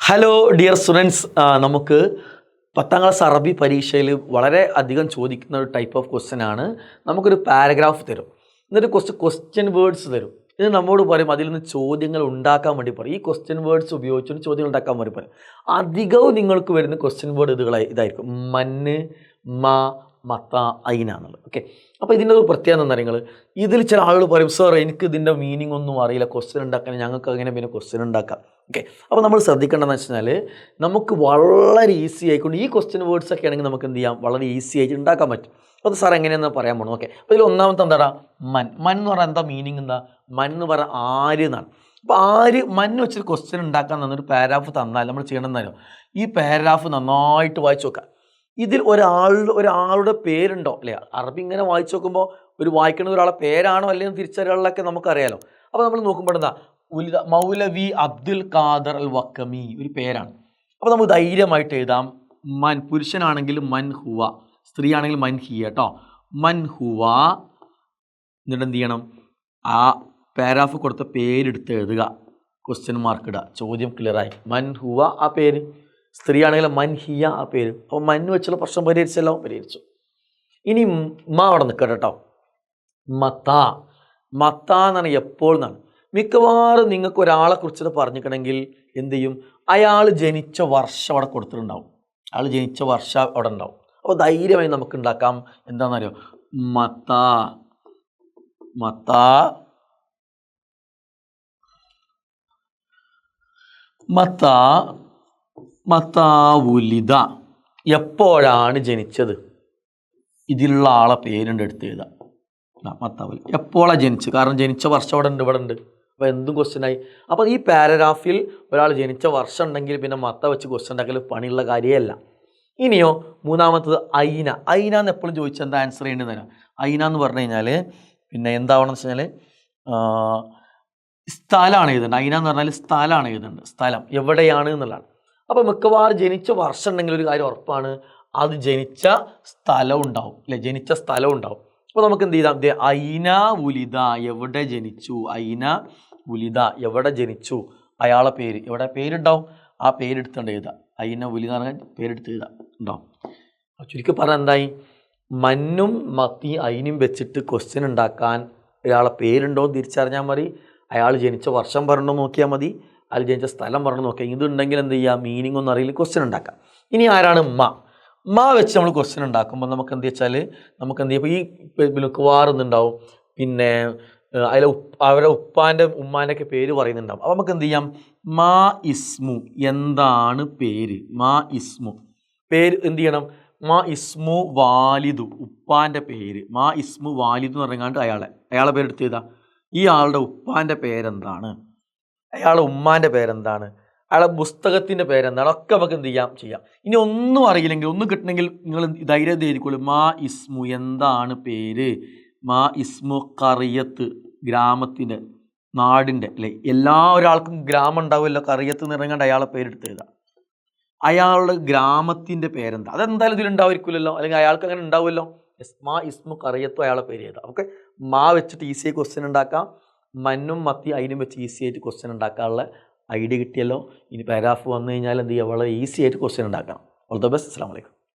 Hello dear students നമുക്ക് പത്താം class അറബി പരീക്ഷയിൽ വളരെ അധികം ചോദിക്കുന്ന ഒരു ടൈപ്പ് ഓഫ് ക്വസ്റ്റ്യൻ ആണ്. നമുക്കൊരു പാരഗ്രാഫ് തരും. എന്നിട്ട് കുറച്ച് ക്വസ്റ്റ്യൻ വേർഡ്സ് തരും. ഇത് നമ്മോട് പറയും അതിൽ നിന്ന് ചോദ്യങ്ങൾ ഉണ്ടാക്കാൻ വേണ്ടി പറയും. ഈ ക്വസ്റ്റ്യൻ വേർഡ്സ് ഉപയോഗിച്ചുകൊണ്ട് ചോദ്യങ്ങൾ ഉണ്ടാക്കാൻ വേണ്ടി പറയും. അധികവും നിങ്ങൾക്ക് വരുന്ന ക്വസ്റ്റ്യൻ വേർഡ് ഇതുകളായി ഇതായിരിക്കും. മണ്ണ് മ മത്ത ഐന എന്നുള്ളത് ഓക്കെ അപ്പോൾ ഇതിന്റെ ഒരു പ്രത്യേകത എന്താ നിങ്ങൾ ഇതിൽ ചില ആളുകൾ പറയും സാർ എനിക്ക് ഇതിന്റെ മീനിങ് ഒന്നും അറിയില്ല. ക്വസ്റ്റ്യൻ ഉണ്ടാക്കാൻ ഞങ്ങൾക്ക് അങ്ങനെ പിന്നെ ക്വസ്റ്റ്യൻ ഉണ്ടാക്കാം. ഓക്കെ അപ്പോൾ നമ്മൾ ശ്രദ്ധിക്കേണ്ടതെന്ന് വെച്ചാൽ നമുക്ക് വളരെ ഈസി ആയിക്കൊണ്ട് ഈ ക്വസ്റ്റ്യൻ വേർഡ്സ് ഒക്കെ ആണെങ്കിൽ നമുക്ക് എന്ത് ചെയ്യാം? വളരെ ഈസി ആയിട്ട് ഉണ്ടാക്കാൻ പറ്റും. അപ്പോൾ സാർ എങ്ങനെയാണെന്ന് പറയാൻ പോകണം ഓക്കെ അപ്പോൾ ഇതിൽ ഒന്നാമത്തെ എന്താടാ? മൻ. മൻ എന്ന് പറഞ്ഞാൽ എന്താ? മീനിങ് എന്താ? മൻ എന്ന് പറഞ്ഞാൽ ആര് എന്നാണ്. അപ്പോൾ ആര് മൻ വെച്ചൊരു ക്വസ്റ്റ്യൻ ഉണ്ടാക്കാൻ തന്നൊരു പാരാഗ്രാഫ് തന്നാൽ നമ്മൾ ചെയ്യണമെന്നറിയോ ഈ പാരാഗ്രാഫ് നന്നായിട്ട് വായിച്ചു നോക്കുക. ഇതിൽ ഒരാൾ ഒരാളുടെ പേരുണ്ടോ? അല്ലേ? അറബി ഇങ്ങനെ വായിച്ചു നോക്കുമ്പോൾ ഒരു വായിക്കുന്ന ഒരാളെ പേരാണോ അല്ലെങ്കിൽ തിരിച്ചറിയാനുള്ളതൊക്കെ നമുക്കറിയാലോ. അപ്പോൾ നമ്മൾ നോക്കുമ്പോൾ എന്താ? ഉലിത മൗലവി അബ്ദുൽ ഖാദർ അൽ വക്കമി ഒരു പേരാണ്. അപ്പോൾ നമുക്ക് ധൈര്യമായിട്ട് എഴുതാം. മൻ പുരുഷനാണെങ്കിൽ മൻ ഹുവ സ്ത്രീ ആണെങ്കിൽ മൻ ഹിയ കേട്ടോ. മൻ ഹുവ എന്നിട്ട് എന്ത് ചെയ്യണം? ആ പാരാഫ് കൊടുത്ത പേരെടുത്ത് എഴുതുക. ക്വസ്റ്റ്യൻ മാർക്ക് ഇടുക. ചോദ്യം ക്ലിയറായി മൻ ഹുവ ആ പേര്. സ്ത്രീ ആണെങ്കിൽ മൻ ഹിയ ആ പേര്. അപ്പോൾ മൻ വെച്ചുള്ള പ്രശ്നം പരിഹരിച്ചല്ലോ? പരിഹരിച്ചു. ഇനി മാ അവിടെ നിൽക്കട്ടെ കേട്ടോ മത്ത. മത്ത എന്നാണ് എപ്പോൾ എന്നാണ്. മിക്കവാറും നിങ്ങൾക്ക് ഒരാളെ കുറിച്ച് പറഞ്ഞിട്ടുണ്ടെങ്കിൽ എന്ത് ചെയ്യും? അയാൾ ജനിച്ച വർഷം അവിടെ കൊടുത്തിട്ടുണ്ടാവും. അയാൾ ജനിച്ച വർഷം അവിടെ ഉണ്ടാവും. അപ്പോൾ ധൈര്യമായി നമുക്ക് ഉണ്ടാക്കാം. എന്താണെന്നറിയോ? മത്ത. മത്ത. മത്ത. മത്താവുലിത എപ്പോഴാണ് ജനിച്ചത്? ഇതിലുള്ള ആളെ പേരുണ്ട് എടുത്ത് എഴുതാം. മത്താവുലി. എപ്പോഴാണ് ജനിച്ചത്? കാരണം ജനിച്ച വർഷം അവിടെ ഉണ്ട് ഇവിടെ ഉണ്ട്. അപ്പോൾ എന്തും ക്വസ്റ്റ്യനായി അപ്പോൾ ഈ പാരഗ്രാഫിൽ ഒരാൾ ജനിച്ച വർഷം ഉണ്ടെങ്കിൽ പിന്നെ മത്ത വെച്ച് ക്വസ്റ്റ്യൻ ഉണ്ടാക്കൽ പണിയുള്ള കാര്യമല്ല. ഇനിയോ മൂന്നാമത്തത് ഐന. ഐന എന്ന് എപ്പോഴും ചോദിച്ചാൽ എന്താ ആൻസർ ചെയ്യേണ്ടി തരാം ഐന എന്ന് പറഞ്ഞു കഴിഞ്ഞാൽ പിന്നെ എന്താവണം എന്ന് വെച്ച് കഴിഞ്ഞാൽ സ്ഥലമാണ് എഴുതേണ്ടത്. ഐന എന്ന് പറഞ്ഞാൽ സ്ഥലമാണ് എഴുതേണ്ടത്. സ്ഥലം എവിടെയാണ് എന്നുള്ളതാണ്. അപ്പോൾ മിക്കവാറും ജനിച്ച വർഷം ഉണ്ടെങ്കിൽ ഒരു കാര്യം ഉറപ്പാണ് അത് ജനിച്ച സ്ഥലം ഉണ്ടാവും. അല്ലെ? ജനിച്ച സ്ഥലം ഉണ്ടാവും. അപ്പോൾ നമുക്ക് എന്ത് ചെയ്താൽ ഐന ഉലിത എവിടെ ജനിച്ചു? ഐന ഉലിത എവിടെ ജനിച്ചു? അയാളെ പേര് എവിടെ പേരുണ്ടാവും? ആ പേരെടുത്തുകൊണ്ട് എഴുതാം. ഐന ഉലിത എന്ന് പറഞ്ഞാൽ പേരെടുത്ത് എഴുതാം. ഉണ്ടാവും ചുരുക്കി പറഞ്ഞാൽ എന്തായി? മന്നും മത്തി ഐനും വെച്ചിട്ട് ക്വസ്റ്റ്യൻ ഉണ്ടാക്കാൻ ഒരാളെ പേരുണ്ടോ തിരിച്ചറിഞ്ഞാൽ മതി. അയാൾ ജനിച്ച വർഷം പറഞ്ഞോ നോക്കിയാൽ മതി. അയാൾ ജനിച്ച സ്ഥലം പറഞ്ഞു നോക്കുക ഇതുണ്ടെങ്കിൽ എന്ത് ചെയ്യുക മീനിങ് ഒന്നും അറിയില്ല. ക്വസ്റ്റ്യൻ ഉണ്ടാക്കാം. ഇനി ആരാണ് മ? മ വെച്ച് നമ്മൾ ക്വസ്റ്റ്യൻ ഉണ്ടാക്കുമ്പോൾ നമുക്ക് എന്ത് വെച്ചാൽ നമുക്ക് എന്ത് ചെയ്യും? ഈ മിക്കവാറുന്നുണ്ടാവും പിന്നെ അതിലെ അവരുടെ ഉപ്പാന്റെ ഉമ്മാന്റെ ഒക്കെ പേര് പറയുന്നുണ്ടാവും. അപ്പോൾ നമുക്ക് എന്ത് ചെയ്യാം? മാ ഇസ്മു. എന്താണ് പേര്? മാ ഇസ്മു. പേര് എന്ത് ചെയ്യണം? മാ ഇസ്മു വാലിദു. ഉപ്പാന്റെ പേര്. മാ ഇസ്മു വാലിദു എന്ന് പറഞ്ഞാണ്ട് അയാളെ. അയാളെ പേരെടുത്ത് ചെയ്താൽ ഈ ആളുടെ ഉപ്പാന്റെ പേരെന്താണ്? അയാളുടെ ഉമ്മാന്റെ പേരെന്താണ്? അയാളെ പുസ്തകത്തിന്റെ പേരെന്താണ്? ഒക്കെ നമുക്ക് എന്ത് ചെയ്യാം? ചെയ്യാം. ഇനി ഒന്നും അറിയില്ലെങ്കിൽ ഒന്നും കിട്ടണമെങ്കിൽ നിങ്ങൾ ധൈര്യം തേടിക്കോളൂ മാ ഇസ്മു എന്താണ് പേര്? മാ ഇസ്മു കറിയത്ത് ഗ്രാമത്തിന്റെ നാടിന്റെ അല്ലേ? എല്ലാ ഒരാൾക്കും ഗ്രാമം ഉണ്ടാവുമല്ലോ. കറിയത്ത് നിറങ്ങേണ്ട അയാളെ പേരെടുത്ത് എഴുതാം. അയാളുടെ ഗ്രാമത്തിന്റെ പേരെന്താ? അതെന്തായാലും ഇതിലുണ്ടാവുമായിരിക്കില്ലല്ലോ അല്ലെങ്കിൽ അയാൾക്ക് അങ്ങനെ ഉണ്ടാവുമല്ലോ? മാ ഇസ്മു കറിയത്തും അയാളെ പേര് ചെയ്താൽ ഓക്കെ? മാ വെച്ചിട്ട് ഈസി ക്വസ്റ്റ്യൻ ഉണ്ടാക്കാം. മന്നും മത്തി അതിനും വെച്ച് ഈസി ആയിട്ട് ക്വസ്റ്റ്യൻ ഉണ്ടാക്കാനുള്ള ഐഡിയ കിട്ടിയല്ലോ. ഇനി പാരാഗ്രാഫ് വന്നു കഴിഞ്ഞാൽ എന്ത് ചെയ്യുക വളരെ ഈസി ആയിട്ട് ക്വസ്റ്റ്യൻ ഉണ്ടാക്കാം ഓൾ ദ ബെസ്റ്റ് അസ്സാം വലൈക്കും